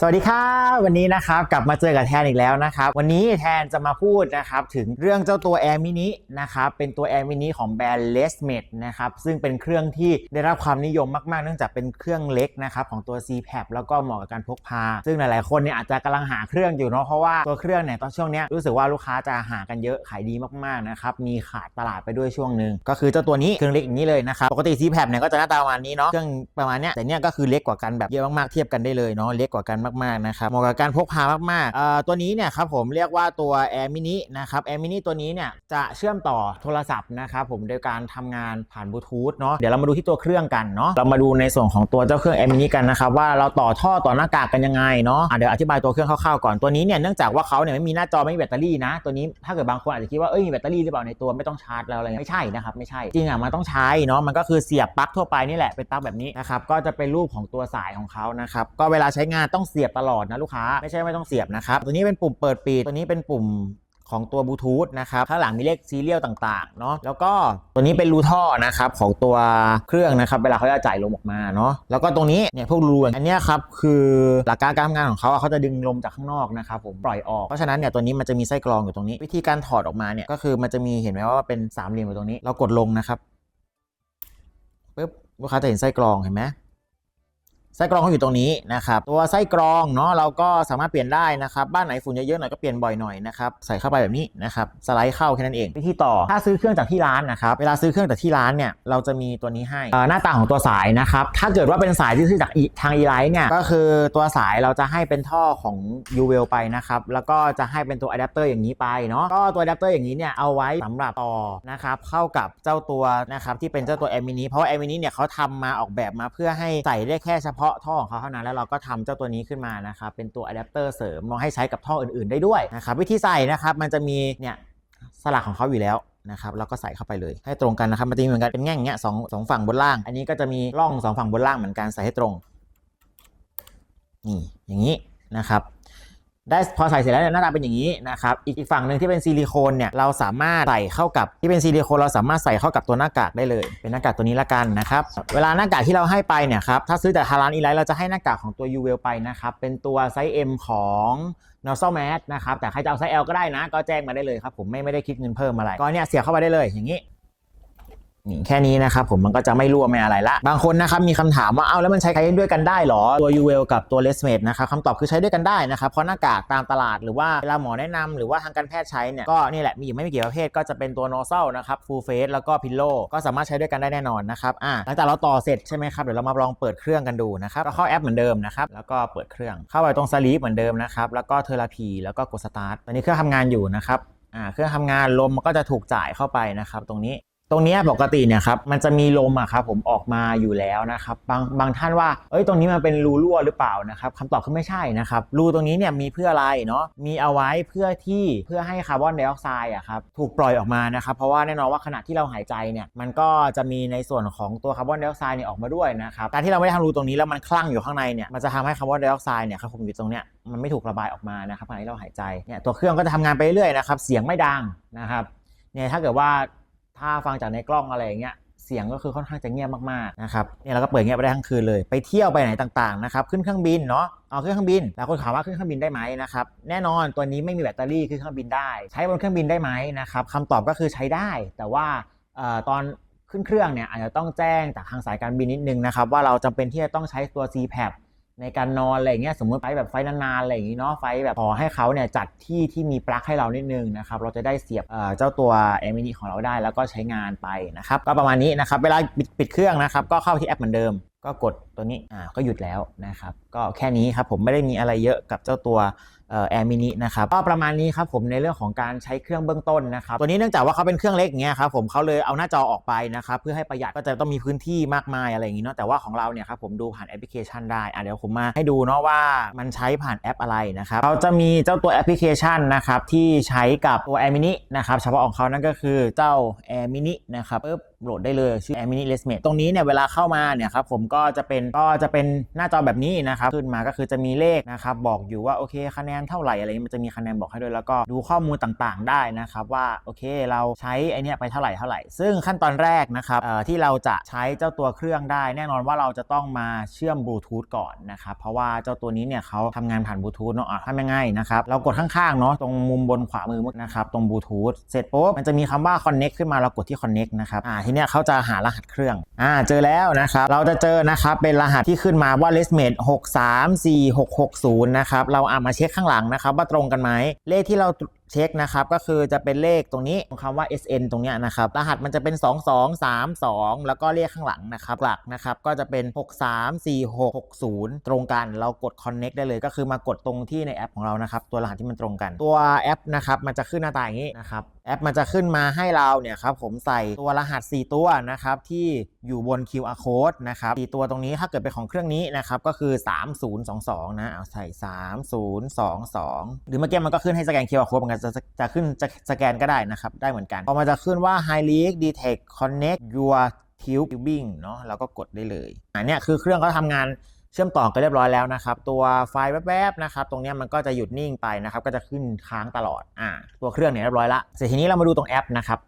สวัสดีครับ วันนี้นะครับกลับมาเจอกับแทนอีกแล้วนะครับ วันนี้แทนจะมาพูดนะครับถึงเรื่องเจ้าตัว Air Mini นะครับเป็นตัว Air Mini ของแบรนด์ l e s m e d นะครับซึ่งเป็นเครื่องที่ได้รับความนิยมมากๆ เนื่องจากเป็นเครื่องเล็กนะครับของตัว c p a p แล้วก็เหมาะกับการพกพา ซึ่งหลายๆคนเนี่ยอาจจะกำลังหาเครื่องอยู่เนาะเพราะว่าตัวเครื่องเนี่ยตอนช่วงเนี้ยรู้สึกว่าลูกค้าจะหากันเยอะขายดีมากๆนะครับมีขาดตลาดไปด้วยช่วงหนึ่งก็คือเจ้าตัวนี้เครื่องเล็กอย่างนี้เลยนะครับปกติ c p a p เนี่ยก็จะหน้าตาประมาณนี้เนาะเครื่องประมาณเนี้ยแต่เนี้ยก็คือเล็กกว่ากันแบบเยอะมากๆเทียบกันได้เลยเนาะเล็กกว่ากันมากๆนะครับเหมาะกับการพกพามากๆเอ่อตัวนี้เนี่ยครับผมเรียกว่าตัว Air Mini นะครับ Air Mini ตัวนี้เนี่ยจะเชื่อมต่อโทรศัพท์นะครับผมโดยการทำงานผ่านบลูทูธเนาะเดี๋ยวเรามาดูที่ตัวเครื่องกันเนาะเรามาดูในส่วนของตัวเจ้าเครื่อง Air Mini กันนะครับว่าเราต่อท่อต่อหน้ากากกันยังไงเนาะะเดี๋ยวอธิบายตัวเครื่องคร่าวๆก่อนตัวนี้เนี่ยเนื่องจากว่าเขาเนี่ยไม่มีหน้าจอไม่มีแบตเตอรี่นะ ตัวนี้ถ้าเกิดบางคนอาจจะคิดว่าเอ้ยมีแบตเตอรี่หรือเปล่าในตัวไม่ต้องชาร์จแล้วอะไรเงี้ยไม่ใช่นะครับไม่ใช่จริงอะมันต้องใช้เนาะมันก็คือเสียบปลั๊กทั่วไปนี่แหละเป็นปลั๊กแบบนี้นะครับก็จะเป็นรูปของตัวสายของเขานะครับก็เวลาใช้งานต้องเสียบตลอดนะลูกค้าไม่ใช่ไม่ต้องเสียบนะครับ ตัวนี้เป็นปุ่มเปิดปิด ตัวนี้เป็นปุ่มของตัวบลูทูธนะครับ ข้างหลังมีเลขซีเรียลต่างๆ เนาะแล้วก็ตัวนี้เป็นรูท่อนะครับของตัวเครื่องนะครับ เวลาเขาจะจ่ายลมออกมาเนาะ แล้วก็ตรงนี้เนี่ยพวกรูอันนี้ครับคือหลักการการทำงานของเขาเขาจะดึงลมจากข้างนอกนะครับผมปล่อยออก เพราะฉะนั้นเนี่ยตัวนี้มันจะมีไส้กรองอยู่ตรงนี้ วิธีการถอดออกมาเนี่ยก็คือมันจะมีเห็นไหมว่าเป็นสามเหลี่ยมอยู่ตรงนี้ เรากดลงนะครับปึ๊บลูกค้าจะเห็นไส้กรองเห็นไหม ไส้กรองเขาอยู่ตรงนี้นะครับตัวไส้กรองเนาะเราก็สามารถเปลี่ยนได้นะครับบ้านไหนฝุ่นเยอะๆหน่อยก็เปลี่ยนบ่อยหน่อยนะครับใส่เข้าไปแบบนี้นะครับสไลด์เข้าแค่นั้นเองวิธีต่อถ้าซื้อเครื่องจากที่ร้านนะครับเวลาซื้อเครื่องจากที่ร้านเนี่ยเราจะมีตัวนี้ให้หน้าตาของตัวสายนะครับถ้าเกิดว่าเป็นสายที่ซื้อจากทางอีไลท์เนี่ยก็คือตัวสายเราจะให้เป็นท่อของ u w e l ไปนะครับแล้วก็จะให้เป็นตัวอะแดปเตอร์อย่างนี้ไปเนาะก็ตัวอะแดปเตอร์อย่างนี้เนี่ยเอาไว้สำหรับต่อนะครับเข้ากับเจ้าตัวนะครับที่เป็นเจ้าตัว a อ m i n i เพราะว่า a อ m i n i เนี่ยเขาทำมาออกแบบมาเพื่อให้ใส่ได้แค่เฉพาะท่อของเขาเท่านั้นแล้วเราก็ทำเจ้าตัวนี้ขึ้นมานะครับเป็นตัวอะแดปเตอร์เสริมมาให้ใช้กับท่ออื่นๆได้ด้วยนะครับวิธีใส่นะครับมันจะมีเนี่ยสลักของเขาอยู่แล้วนะครับแล้วก็ใส่เข้าไปเลยให้ตรงกันนะครับมันจะมีเหมือนกันเป็นแง่งเงี้ยสองสองฝั่งบนล่าง อันนี้ก็จะมีร่องสองฝั่งบนล่างเหมือนกันใส่ให้ตรงนี่อย่างนี้นะครับ ได้พอใส่เสร็จแล้วเนี่ยหน้าตาเป็นอย่างนี้นะครับอีกอีกฝั่งหนึ่งที่เป็นซิลิโคนเนี่ยเราสามารถใส่เข้ากับที่เป็นซิลิโคนเราสามารถใส่เข้ากับตัวหน้ากากได้เลย เป็นหน้ากากตัวนี้ละกันนะครับเวลาหน้ากากที่เราให้ไปเนี่ยครับถ้าซื้อแต่ทารานอีไลท์เราจะให้หน้ากากของตัว u w e l ไปนะครับเป็นตัวไซส์ M ของ n o s o m a t นะครับแต่ใครจะเอาไซส์ L ก็ได้นะ ก็แจ้งมาได้เลยครับผมไม่ไม่ได้คิดเงินเพิ่มอะไรก็เนี่ยเสียบเข้าไปได้เลยอย่างนี้ แค่นี้นะครับผมมันก็จะไม่รั่วไม่อะไรละ บางคนนะครับมีคำถามว่าเอาแล้วมันใช้ใช้ด้วยกันได้หรอ ตัว u w e l กับตัว l e s m a d e นะครับคำตอบคือใช้ด้วยกันได้นะครับ เพราะหน้ากากตามตลาดหรือว่าเวลาหมอแนะนำหรือว่าทางการแพทย์ใช้เนี่ยก็นี่แหละมีอยู่ไม่กี่ประเภทก็จะเป็นตัว n o z l นะครับ full face แล้วก็ pillow ก็สามารถใช้ด้วยกันได้แน่นอนนะครับอ่าหลังจากเราต่อเสร็จใช่ไหมครับเดี๋ยวเรามาลองเปิดเครื่องกันดูนะครับก็เข้าแอปเหมือนเดิมนะครับแล้วก็เปิดเครื่องเข้าไปตรง sleep เหมือนเดิมนะครับแล้วก็เทอราพีแล้วก็กด start ตอนนี้เครื่องทำงานอยู่นะครับอ่าเครื่องทำงานลมมันก็จะถูกจ่ายเข้าไปนะครับตรงนี้ ตรงนี้ปกติเนี่ยครับมันจะมีลมอะครับผมออกมาอยู่แล้วนะครับบางบางท่านว่าเอ้ยตรงนี้มันเป็นรูรั่วหรือเปล่านะครับคำตอบคือไม่ใช่นะครับรูตรงนี้เนี่ยมีเพื่ออะไรเนาะมีเอาไว้เพื่อที่เพื่อให้คาร์บอนไดออกไซด์อะครับถูกปล่อยออกมานะครับเพราะว่าแน่นอนว่าขณะที่เราหายใจเนี่ยมันก็จะมีในส่วนของตัวคาร์บอนไดออกไซด์เนี่ยออกมาด้วยนะครับการที่เราไม่ได้ทำรูตรงนี้แล้วมันคลั่งอยู่ข้างในเนี่ยมันจะทำให้คาร์บอนไดออกไซด์เนี่ยครับผมอยู่ตรงเนี้ยมันไม่ถูกระบายออกมานะครับขณะที่เราหายใจเนี่ยตัวเครื่องก็จะทำงานไปเรื่อยนะครับเสียงไม่ดังนะครับเนี่ยถ้าเกิดว่า ถ้าฟังจากในกล้องอะไรอย่างเงี้ยเสียงก็คือค่อนข้างจะเงียบมากๆนะครับเนี่ยเราก็เปิดเงียบไปได้ทั้งคืนเลยไปเที่ยวไปไหนต่างๆนะครับขึ้นเครื่องบินเนาะเอาขึ้นเครื่องบินแล้วคนถามว่าขึ้นเครื่องบินได้ไหมนะครับแน่นอนตัวนี้ไม่มีแบตเตอรี่ขึ้นเครื่องบินได้ ใช้บนเครื่องบินได้ไหมนะครับคำตอบก็คือใช้ได้ แต่ว่าออตอนขึ้นเครื่องเนี่ยอาจจะต้องแจ้งจากทางสายการบินนิดนึงนะครับว่าเราจำเป็นที่จะต้องใช้ตัว c p a p ในการนอนอะไรอย่างเงี้ยสมมติไฟแบบไฟนานๆอะไรอย่างงี้เนาะไฟแบบขอให้เขาเนี่ยจัดที่ที่มีปลั๊กให้เรานิดนึงนะครับเราจะได้เสียบเจ้าตัว a m i n i ของเราได้แล้วก็ใช้งานไปนะครับก็ประมาณนี้นะครับเวลาปิดปิดเครื่องนะครับก็เข้าที่แอปเหมือนเดิม ก็กดตัวนี้อ่าก็หยุดแล้วนะครับก็แค่นี้ครับผมไม่ได้มีอะไรเยอะกับเจ้าตัว เอ่อ Air Mini นะครับก็ประมาณนี้ครับผมในเรื่องของการใช้เครื่องเบื้องต้นนะครับตัวนี้เนื่องจากว่าเขาเป็นเครื่องเล็กอย่างเงี้ยครับผมเขาเลยเอาหน้าจอออกไปนะครับเพื่อให้ประหยัดก็จะต้องมีพื้นที่มากมายอะไรอย่างงี้เนาะแต่ว่าของเราเนี่ยครับผมดูผ่านแอปพลิเคชันได้อะเดี๋ยวผมมาให้ดูเนาะว่ามันใช้ผ่านแอปอะไรนะครับเราจะมีเจ้าตัวแอปพลิเคชันนะครับที่ใช้กับตัว Air Mini นะครับเฉพาะของเขานั่นก็คือเจ้า Air Mini นะครับปึ๊บโหลดได้เลยชื่อ Air Mini l e s m a t e ตรงนี้เนี่ยเวลาเข้ามาเนี่ยครับผมก็จะเป็นก็จะเป็นหน้าจอแบบนี้นะครับขึ้นมาก็คือจะมีเลขนะครับบอกอยู่ว่าโอเคคะแนนเท่าไหร่อะไรนี้มันจะมีคะแนนบอกให้ด้วยแล้วก็ดูข้อมูลต่างๆ ได้นะครับว่าโอเคเราใช้ไอเนี้ยไปเท่าไหร่เท่าไหร่ ซึ่งขั้นตอนแรกนะครับเอ่อที่เราจะใช้เจ้าตัวเครื่องได้ แน่นอนว่าเราจะต้องมาเชื่อมบลูทูธก่อนนะครับเพราะว่าเจ้าตัวนี้เนี่ยเขาทำงานผ่านบลูทูธเนาะทำยังไงนะครับเรากดข้างๆเนาะตรงมุมบนขวามือนะครับตรงบลูทูธเสร็จปุ๊บมันจะมีคำว่า connect ขึ้นมาเรากดที่ connect นะครับอ่าทีเนี้ยเขาจะหารหัสเครื่อง อ่า เจอแล้วนะครับ เราจะเจอนะครับ เป็นรหัสที่ขึ้นมาว่า Lesmate 634660 นะครับ เราเอามาเช็คข้างหลังนะครับ ว่าตรงกันไหมเลขที่เรา เช็คนะครับก็คือจะเป็นเลขตรงนี้คำว่า SN ตรงเนี้ยนะครับรหัสมันจะเป็น 2232 แล้วก็เลขข้างหลังนะครับหลักนะครับก็จะเป็น 634660 ตรงกัน เรากด connect ได้เลยก็คือมากดตรงที่ในแอปของเรานะครับตัวรหัสที่มันตรงกัน ตัวแอปนะครับมันจะขึ้นหน้าตาอย่างนี้นะครับแอปมันจะขึ้นมาให้เราเนี่ยครับผมใส่ตัวรหัส 4 ตัวนะครับที่อยู่บน QR code นะครับ4ตัวตรงนี้ถ้าเกิดเป็นของเครื่องนี้นะครับก็คือ 3022 นะเอาใส่ 3022 หรือเมื่อกี้มันก็ขึ้นให้สแกน QR code เหมือนกันจะจะขึ้นจะสแกนก็ได้นะครับ ได้เหมือนกันพอมันจะขึ้นว่า High Leak Detect Connect Your Tube tubing เนาะเราก็กดได้เลยอันเนี้ยคือเครื่องเขาทำงานเชื่อมต่อกันเรียบร้อยแล้วนะครับ ตัวไฟล์แวบๆนะครับ ตรงนี้มันก็จะหยุดนิ่งไปนะครับ ก็จะขึ้นค้างตลอดอ่าตัวเครื่องเนี่ยเรียบร้อยละเสร็จทีนี้เรามาดูตรงแอปนะครับ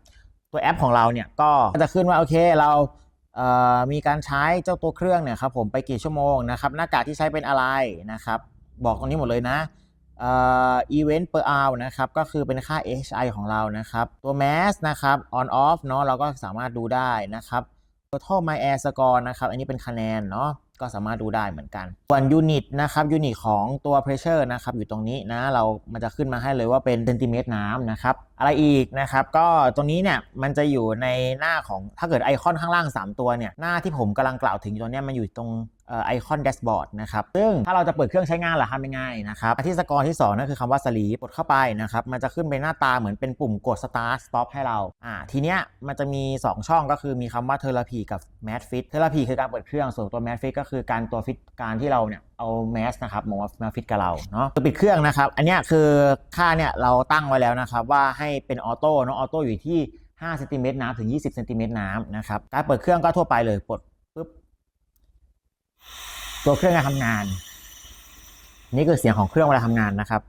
ตัวแอปของเราเนี่ยก็จะขึ้นว่าโอเคเรามีการใช้เจ้าตัวเครื่องเนี่ยครับผมไปกี่ชั่วโมงนะครับหน้ากากที่ใช้เป็นอะไรนะครับ บอกตรงนี้หมดเลยนะ อ่อ event per hour นะครับ ก็คือเป็นค่า HI ของเรานะครับ ตัว mass นะครับ on off เนาะเราก็สามารถดูได้นะครับ total my air score นะครับ อันนี้เป็นคะแนนเนาะก็สามารถดูได้เหมือนกัน ส่วน unit นะครับ unit ของตัว pressure นะครับ อยู่ตรงนี้นะ เรามันจะขึ้นมาให้เลยว่าเป็นเซนติเมตรน้ำนะครับ อะไรอีกนะครับ ก็ตรงนี้เนี่ย มันจะอยู่ในหน้าของถ้าเกิดไอคอนข้างล่าง 3 ตัวเนี่ย หน้าที่ผมกำลังกล่าวถึงตรงเนี้ยมันอยู่ตรง ไอคอนแดชบอร์ดนะครับ ซึ่งถ้าเราจะเปิดเครื่องใช้งานล่ะทำยังไงนะครับที่สกอร์ที่2นั่นคือคำว่า sleep กดเข้าไปนะครับ มันจะขึ้นเป็นหน้าตาเหมือนเป็นปุ่มกด start stop ให้เราอ่าทีเนี้ยมันจะมี 2 ช่องก็คือมีคำว่า therapy กับ mat fit therapy คือการเปิดเครื่องส่วนตัว mat fit ก็คือการตัวฟิตการที่เราเนี่ยเอาแมสนะครับมามาฟิตกับเราเนาะตัวปิดเครื่องนะครับ อันเนี้ยคือค่าเนี่ยเราตั้งไว้แล้วนะครับว่าให้เป็นออโต้เนาะออโต้อยู่ที่5เซนติเมตรน้ำถึง 20เซนติเมตรน้ำนะครับการเปิดเครื่องก็ทั่วไปเลยปลด ตัวเครื่องจะทำงาน นี่คือเสียงของเครื่องเวลาทำงานนะครับ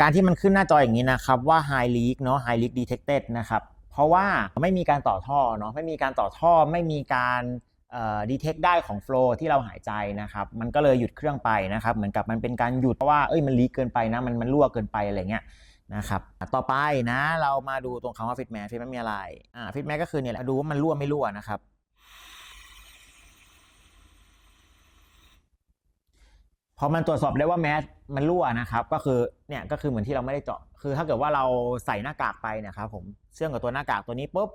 การที่มันขึ้นหน้าจออย่างนี้นะครับว่า high leak เนาะ high leak detected นะครับเพราะว่าไม่มีการต่อท่อเนาะไม่มีการต่อท่อไม่มีการดีเทคได้ของโฟล์ที่เราหายใจนะครับมันก็เลยหยุดเครื่องไปนะครับเหมือนกับมันเป็นการหยุดเพราะว่าเอ้ยมันลีกเกินไปนะมันมันรั่วเกินไปอะไรเงี้ยนะครับต่อไปนะเรามาดูตรงคำว่าฟิตแมทฟิตแมทมีอะไรอ่าฟิตแมทก็คือเนี่ยแหละดูว่ามันรั่วไม่รั่วนะครับ พอมันตรวจสอบได้ว่าแมสมันรั่วนะครับ ก็คือเนี่ยก็คือเหมือนที่เราไม่ได้เจาะ คือถ้าเกิดว่าเราใส่หน้ากากไปนะครับผมเชื่อมกับตัวหน้ากากตัวนี้ปุ๊บ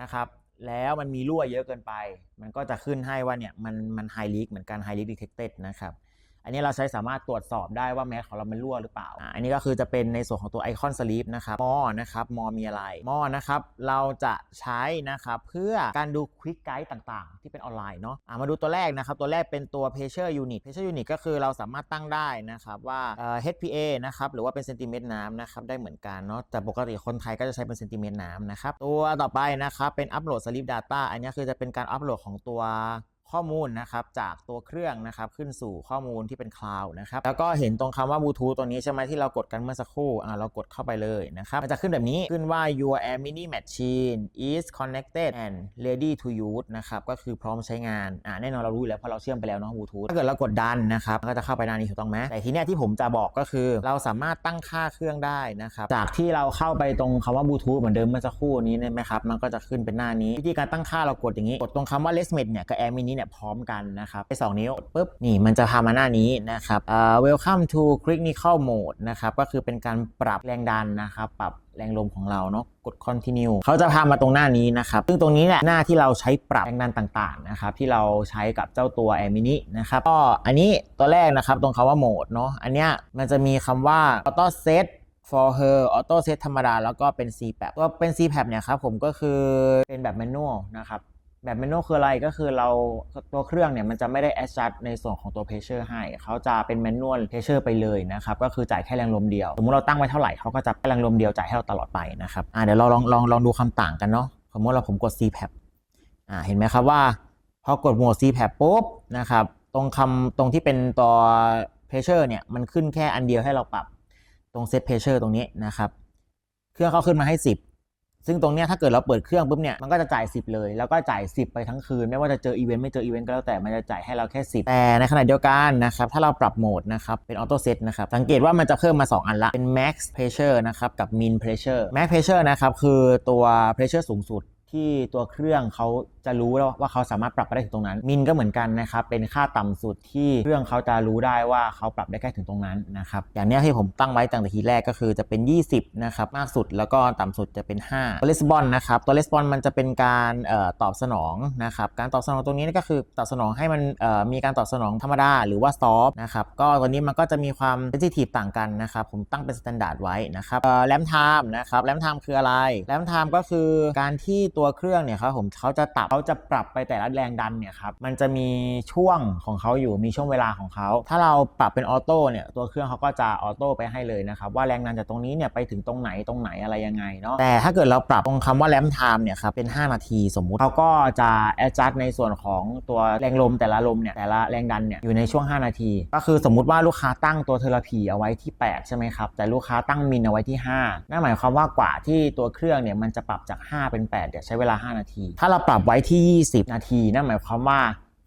นะครับแล้วมันมีรั่วเยอะเกินไป มันก็จะขึ้นให้ว่าเนี่ยมันมันไฮลิกเหมือนกันไฮลิกดีเทคเต็ดนะครับ อันนี้เราใช้สามารถตรวจสอบได้ว่าแมสของเรามันรั่วหรือเปล่าออันนี้ก็คือจะเป็นในส่วนของตัวไอคอนสลีปนะครับมอนะครับมอมีอะไรมอนะครับเราจะใช้นะครับเพื่อการดูควิกไกด์ต่างๆ ที่เป็นออนไลน์เนาะะมาดูตัวแรกนะครับ ตัวแรกเป็นตัว pressure unit pressure unit ก็คือเราสามารถตั้งได้นะครับว่า HPA นะครับหรือว่าเป็นเซนติเมตรน้ำนะครับได้เหมือนกันเนาะแต่ปกติคนไทยก็จะใช้เป็นเซนติเมตรน้ำนะครับตัวต่อไปนะครับเป็น upload sleep data อันนี้คือจะเป็นการอัปโหลดของตัว ข้อมูลนะครับจากตัวเครื่องนะครับขึ้นสู่ข้อมูลที่เป็นคลาวด์นะครับแล้วก็เห็นตรงคำว่าบลูทูธตัวนี้ใช่ไหมที่เรากดกันเมื่อสักครู่อ่าเรากดเข้าไปเลยนะครับมันจะขึ้นแบบนี้ขึ้นว่า your air mini machine is connected and ready to use นะครับก็คือพร้อมใช้งานอ่าแน่นอนเรารู้อยู่แล้วเพราะเราเชื่อมไปแล้วเนาะบลูทูธถ้าเกิดเรากดดันนะครับก็จะเข้าไปหน้านี้ถูกต้องไหมแต่ทีเนี้ยที่ผมจะบอกก็คือ เราสามารถตั้งค่าเครื่องได้นะครับจากที่เราเข้าไปตรงคำว่าบลูทูธเหมือนเดิมเมื่อสักครู่นี้ใช่ไหมครับมันก็จะขึ้นเป็นหน้านี้วิธีการตั้งค่าเรากดอย่างนี้กดตรงคำว่า Lesmet เนี่ยกับ Air Mini เนี่ยพร้อมกันนะครับไป2นิ้วปุ๊บนี่มันจะพามาหน้านี้นะครับเอ่า welcome to critical mode นะครับก็คือเป็นการปรับแรงดันนะครับปรับแรงลมของเราเนาะกด continue เขาจะพามาตรงหน้านี้นะครับ ซึ่งตรงนี้แหละหน้าที่เราใช้ปรับแรงดันต่างๆนะครับที่เราใช้กับเจ้าตัว Air Mini นะครับก็อันนี้ตัวแรกนะครับตรงคาว่า mode เนาะอันเนี้ยมันจะมีคำว่า auto set for her auto set ธรรมดา แล้วก็เป็น CPAP ตัวเป็น CPAP เนี่ยครับผมก็คือเป็นแบบ manual นะครับ แบบเมนูคืออะไรก็คือเราตัวเครื่องเนี่ยมันจะไม่ได้ adjust ในส่วนของตัว pressure ให้ เขาจะเป็น manual pressure ไปเลยนะครับก็คือจ่ายแค่แรงลมเดียว สมมติเราตั้งไว้เท่าไหร่เขาก็จะแรงลมเดียวจ่ายให้เราตลอดไปนะครับอ่าเดี๋ยวเราลองลองลองดูคำต่างกันเนาะสมมติเราผมกด CPAP อ่าเห็นไหมครับว่า พอกดโหมด CPAP ปุ๊บนะครับตรงคำตรงที่เป็นตัว pressure เนี่ยมันขึ้นแค่อันเดียวให้เราปรับตรงเซตเพเชอร์ตรงนี้นะครับเครื่องเขาขึ้นมาให้ 10 ซึ่งตรงเนี้ยถ้าเกิดเราเปิดเครื่องปุ๊บเนี่ยมันก็จะจ่าย 10 เลย แล้วก็จ่าย 10 ไปทั้งคืน ไม่ว่าจะเจออีเวนต์ไม่เจออีเวนต์ก็แล้วแต่มันจะจ่ายให้เราแค่ 10 แต่ในขณะเดียวกันนะครับถ้าเราปรับโหมดนะครับเป็นออโต้เซตนะครับสังเกตว่ามันจะเพิ่มมา 2 อันละ เป็น max pressure นะครับกับ min pressure max pressure นะครับคือตัว pressure สูงสุดที่ตัวเครื่องเขา จะรู้แล้วว่าเขาสามารถปรับไปได้ถึงตรงนั้น มินก็เหมือนกันนะครับ เป็นค่าต่ำสุดที่เครื่องเขาจะรู้ได้ว่าเขาปรับได้แค่ถึงตรงนั้นนะครับ อย่างเนี้ยที่ผมตั้งไว้ตั้งแต่ทีแรกก็คือจะเป็น 20 นะครับ มากสุดแล้วก็ต่ำสุดจะเป็น 5 ตัวレスปอนนะครับ ตัวレスปอนมันจะเป็นการเอ่อตอบสนองนะครับ การตอบสนองตรงนี้ก็คือตอบสนองให้มันเอ่อมีการตอบสนองธรรมดาหรือว่าซอฟนะครับ ก็ตัวนี้มันก็จะมีความเซนซิทีฟต่างกันนะครับ ผมตั้งเป็นสแตนดาร์ดไว้นะครับแรมไทม์นะครับแรมไทม์คืออะไรแรมไทม์ก็คือการที่ตัวเครื่องเนี่ยครับผมเขาจะตับ เขาจะปรับไปแต่ละแรงดันเนี่ยครับมันจะมีช่วงของเขาอยู่มีช่วงเวลาของเขา ถ้าเราปรับเป็นออโต้เนี่ยตัวเครื่องเขาก็จะออโต้ไปให้เลยนะครับว่าแรงดันจากตรงนี้เนี่ยไปถึงตรงไหนตรงไหนอะไรยังไงเนาะแต่ถ้าเกิดเราปรับตรงคำว่าแรมไทม์เนี่ยครับเป็น 5 นาทีสมมุติเขาก็จะ adjust ในส่วนของตัวแรงลมแต่ละลมเนี่ยแต่ละแรงดันเนี่ยอยู่ในช่วง 5 นาที ก็คือสมมุติว่าลูกค้าตั้งตัวเทอราพีเอาไว้ที่ 8 ใช่ไหมครับแต่ลูกค้าตั้งมินเอาไว้ที่ 5นั่นหมายความว่ากว่าที่ตัวเครื่องเนี่ยมันจะปรับจาก 5 เป็น8เนี่ยใช้เวลา 5 นาที ถ้าเราปรับไว้ที่ 20 นาทีนั่นหมายความว่า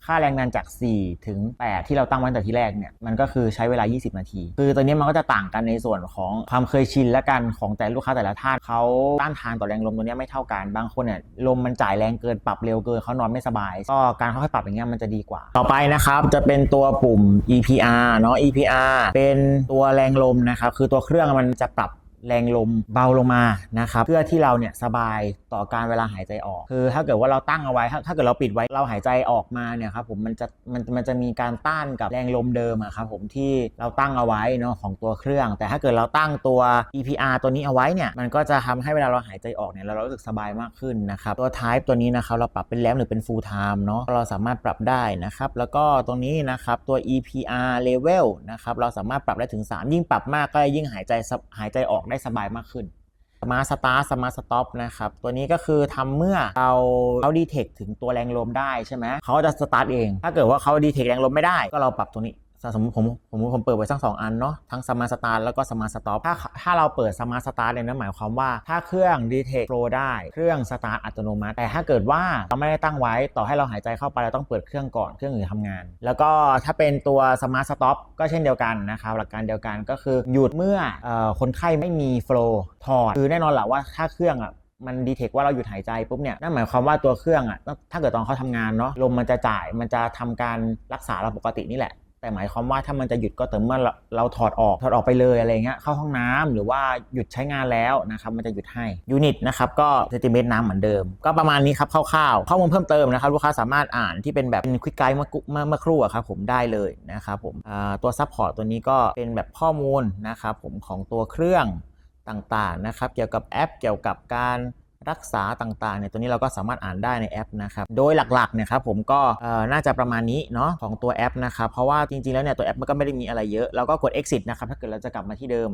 ค่าแรงดันจาก 4 ถึง 8 ที่เราตั้งไว้ตั้งแต่ที่แรกเนี่ยมันก็คือใช้เวลา 20 นาที คือตัวนี้มันก็จะต่างกันในส่วนของความเคยชินและกันของแต่ลูกค้าแต่ละท่านเขาต้านทานต่อแรงลมตัวนี้ไม่เท่ากันบางคนเนี่ยลมมันจ่ายแรงเกินปรับเร็วเกินเขานอนไม่สบาย ก็การค่อยๆปรับอย่างเงี้ยมันจะดีกว่า ต่อไปนะครับจะเป็นตัวปุ่ม EPR เนาะ EPR เป็นตัวแรงลมนะครับคือตัวเครื่องมันจะปรับ แรงลมเบาลงมานะครับเพื่อที่เราเนี่ยสบายต่อการเวลาหายใจออก คือถ้าเกิดว่าเราตั้งเอาไว้ ถ้าถ้าเกิดเราปิดไว้เราหายใจออกมาเนี่ยครับผมมันจะมันมันจะมีการต้านกับแรงลมเดิมอะครับผมที่เราตั้งเอาไว้เนาะของตัวเครื่อง แต่ถ้าเกิดเราตั้งตัว EPR ตัวนี้เอาไว้เนี่ยมันก็จะทำให้เวลาเราหายใจออกเนี่ยเรารู้สึกสบายมากขึ้นนะครับตัว type ตัวนี้นะครับเราปรับเป็นแรมหรือเป็น full time เนาะเราสามารถปรับได้นะครับแล้วก็ตรงนี้นะครับตัว EPR level นะครับเราสามารถปรับได้ถึง 3 ยิ่งปรับมากก็ยิ่งหายใจหายใจออกได้สบายมากขึ้นสมาร์สตาร์สมาร์สต็อปนะครับ ตัวนี้ก็คือทำเมื่อเราเขาดีเทคถึงตัวแรงลมได้ใช่ไหมเขาจะสตาร์ทเอง ถ้าเกิดว่าเขาดีเทคแรงลมไม่ได้ ก็เราปรับตัวนี้ สมมติผมผมผมเปิดไว้ทั้งสองอันเนาะทั้งสมาร์ทสตาร์แล้วก็สมาร์ทสต็อปถ้าถ้าเราเปิดสมาร์ทสตาร์เนี่ยนั่นหมายความว่าถ้าเครื่องดีเทคโฟลได้เครื่องสตาร์อัตโนมัติ แต่ถ้าเกิดว่าเราไม่ได้ตั้งไว้ต่อให้เราหายใจเข้าไปเราต้องเปิดเครื่องก่อนเครื่องอื่นทำงาน แล้วก็ถ้าเป็นตัวสมาร์ทสต็อปก็เช่นเดียวกันนะครับหลักการเดียวกันก็คือหยุดเมื่อออคนไข้ไม่มีโฟลถอดคือแน่นอนแหละว่าถ้าเครื่องอะมันดีเทคว่าเราหยุดหายใจปุ๊บเนี่ยนั่นหมายความว่าตัวเครื่องอะถ้าเกิดตอนเขาทำงานเนาะลมมันจะจ่ายมันจะทำการรักษาเราปกตินี่แหละ แต่หมายความว่าถ้ามันจะหยุดก็แต่เมื่อเราเราถอดออกถอดออกไปเลยอะไรเงี้ยเข้าห้องน้ำหรือว่าหยุดใช้งานแล้วนะครับมันจะหยุดให้ยูนิตนะครับก็เซนติเมตรน้ำเหมือนเดิม ก็ประมาณนี้ครับคร่าวๆข้อมูลเพิ่มเติมนะครับลูกค้าสามารถอ่านที่เป็นแบบเป็นควิกไกด์เมื่อเมื่อเมื่อครู่ครับผมได้เลยนะครับผมตัวซัพพอร์ตตัวนี้ก็เป็นแบบข้อมูลนะครับผมของตัวเครื่องต่างๆนะครับเกี่ยวกับแอปเกี่ยวกับการ รักษาต่างๆเนี่ยตัวนี้เราก็สามารถอ่านได้ในแอปนะครับ โดยหลักๆเนี่ยครับผมก็น่าจะประมาณนี้เนาะของตัวแอปนะครับเพราะว่าจริงๆแล้วเนี่ยตัวแอปมันก็ไม่ได้มีอะไรเยอะเราก็กด exit นะครับถ้าเกิดเราจะกลับมาที่เดิม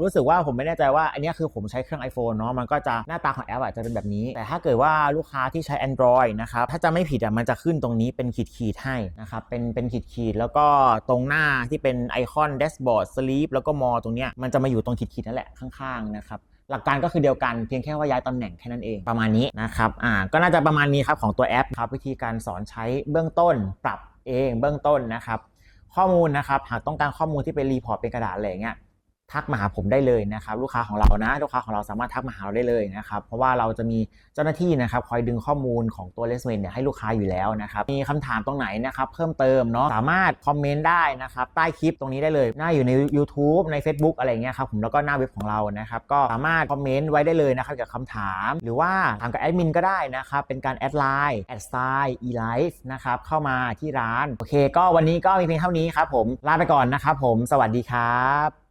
รู้สึกว่าผมไม่แน่ใจว่าอันนี้คือผมใช้เครื่อง iPhone เนาะมันก็จะหน้าตาของแอปอาจจะเป็นแบบนี้ แต่ถ้าเกิดว่าลูกค้าที่ใช้ Android นะครับถ้าจะไม่ผิดอะมันจะขึ้นตรงนี้เป็นขีดๆให้นะครับเป็นเป็นขีดๆแล้วก็ตรงหน้าที่เป็นไอคอน dashboard sleep แล้วก็มอตรงเนี้ยมันจะมาอยู่ตรงขีดๆนั่นแหละข้างๆนะครับ หลักการก็คือเดียวกันเพียงแค่ว่าย้ายตำแหน่งแค่นั้นเองประมาณนี้นะครับอ่าก็น่าจะประมาณนี้ครับของตัวแอปครับวิธีการสอนใช้เบื้องต้น ปรับเองเบื้องต้นนะครับข้อมูลนะครับหากต้องการข้อมูลที่เป็นรีพอร์ตเป็นกระดาษอะไรอย่างเงี้ย ทักมาหาผมได้เลยนะครับ ลูกค้าของเรานะลูกค้าของเราสามารถทักมาหาเราได้เลยนะครับ เพราะว่าเราจะมีเจ้าหน้าที่นะครับคอยดึงข้อมูลของตัวเลสเวนเนี่ยให้ลูกค้าอยู่แล้วนะครับมีคำถามตรงไหนนะครับเพิ่มเติมเนาะสามารถคอมเมนต์ได้นะครับใต้คลิปตรงนี้ได้เลย หน้าอยู่ใน YouTube ใน Facebook อะไรเงี้ยครับผมแล้วก็หน้าเว็บของเรานะครับก็สามารถคอมเมนต์ไว้ได้เลยนะครับเกี่ยวกับคำถาม หรือว่าถามกับแอดมินก็ได้นะครับเป็นการแอดไลน์แอดไซน์ e-life นะครับเข้ามาที่ร้านโอเค ก็วันนี้ก็มีเพียงเท่านี้ครับผมลาไปก่อนนะครับผมสวัสดีครับ